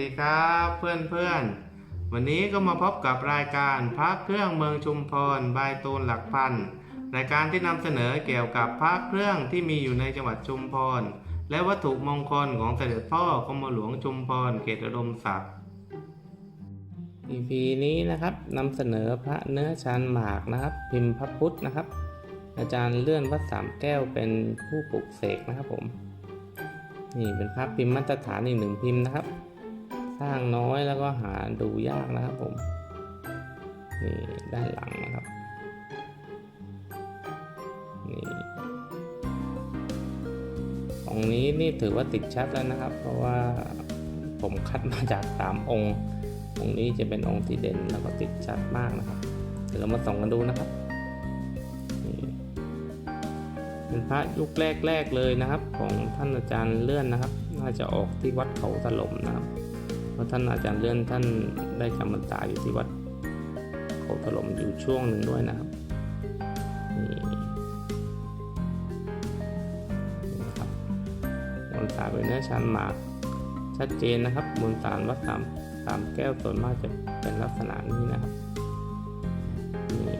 ดีครับเพื่อนเพื่อนวันนี้ก็มาพบกับรายการพระเครื่องเมืองชุมพรบายตูนหลักพันรายการที่นำเสนอเกี่ยวกับพระเครื่องที่มีอยู่ในจังหวัดชุมพร และวัตถุมงคลของเสด็จพ่อกรมหลวงชุมพรเขตอุดมศักดิ์ EP นี้นะครับนำเสนอพระเนื้อชันหมากนะครับ พิมพ์พระพุทธนะครับ อาจารย์เลื่อนวัดสามแก้วเป็นผู้ปลุกเสกนะครับผมนี่เป็นภาพพิมพ์มาตรฐานอีกหนึ่งพิมพ์นะครับ สร้างน้อยแล้วก็หาดูยากนะครับผมนี่ด้านหลังนะครับนี่องนี้นี่ถือว่าติดชัดแล้วนะครับ เพราะว่าผมคัดมาจากสามองค์ องค์นี้จะเป็นองค์ที่เด่นแล้วก็ติดชัดมากนะครับเดี๋ยวเรามาส่องกันดูนะครับนี่เป็นพระยุคแรกๆเลยนะครับ ของท่านอาจารย์เลื่อนนะครับ น่าจะออกที่วัดเขาถล่มนะครับ เพราะท่านอาจารย์เลื่อนท่านได้จำพรรษาอยู่ที่วัดเขาถล่มอยู่ช่วงหนึ่งด้วยนะครับนี่นะครับมวลสารเป็นเนื้อชั้นหมากชัดเจนนะครับมวลสารวัดสามสามแก้วส่วนมากจะเป็นลักษณะนี้นะครับนี่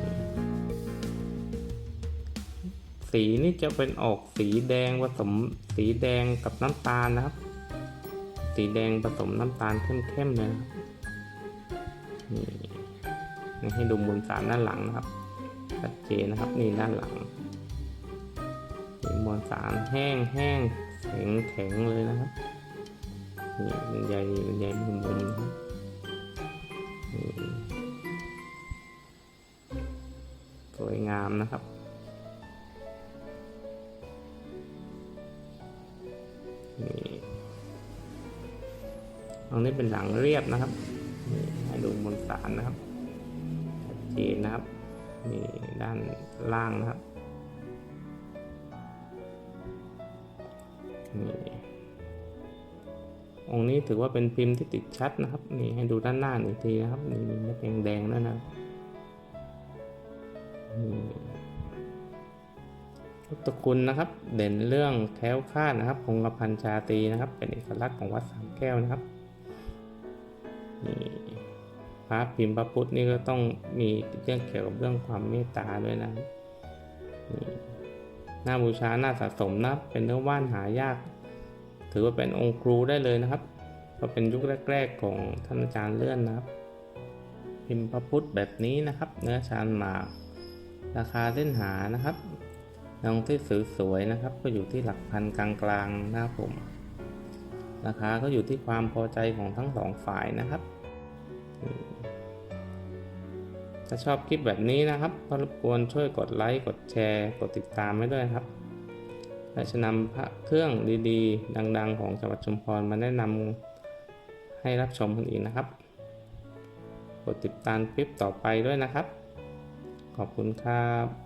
สีนี่จะเป็นออกสีแดงผสมสีแดงกับน้ำตาลนะครับ สีแดงผสมน้ำตาลเข้มๆเลยนะครับนี่ให้ดูมวลสารด้านหลังนะครับชัดเจนนะครับนี่ด้านหลังมวลสารแห้งแห้งแข็งแข็งเลยนะครับนี่เป็นใยเป็นใยมุมมุมนะครับนี่สวยงามนะครับนี่ รงนี้เป็นหลังเรียบนะครับนี่ให้ดูบนสารนะครับชัดเจนนะครับนี่ด้านล่างนะครับนี่องค์นี้ถือว่าเป็นพิมพ์ที่ติดชัดนะครับนี่ให้ดูด้านหน้าอีกทีนะครับนี่มีเม็ดแดงๆด้วยนะครับนี่พุทธคุณนะครับ เด่นเรื่องแคล้วคลาดนะครับคงกระพันชาตีนะครับ เป็นเอกลักษณ์ของวัดสามแก้วนะครับ นี่พระพิมพ์พระพุทธนี่ก็ต้องมีเรื่องเกี่ยวกับเรื่องความเมตตาด้วยนะนี่หน้าบูชาหน้าสะสมนะเป็นเนื้อว่านหายาก ถือว่าเป็นองค์ครูได้เลยนะครับก็เป็นยุคแรก ๆ ของท่านอาจารย์เลื่อนนะครับ พิมพ์พระพุทธแบบนี้นะครับ เนื้อชานหมาก ราคาเส้นหานะครับลองที่สวยๆนะครับ ก็อยู่ที่หลักพันกลางๆนะครับผม ราคาก็อยู่ที่ความพอใจของทั้งสองฝ่ายนะครับ ถ้าชอบคลิปแบบนี้นะครับก็รบกวนช่วยกดไลค์ กดแชร์ กดติดตามไว้ด้วยครับและจะนำพระเครื่องดีๆ ดังๆ ของจังหวัดชุมพรมาแนะนำให้รับชมกันอีกนะครับ กดติดตามคลิปต่อไปด้วยนะครับ ขอบคุณครับ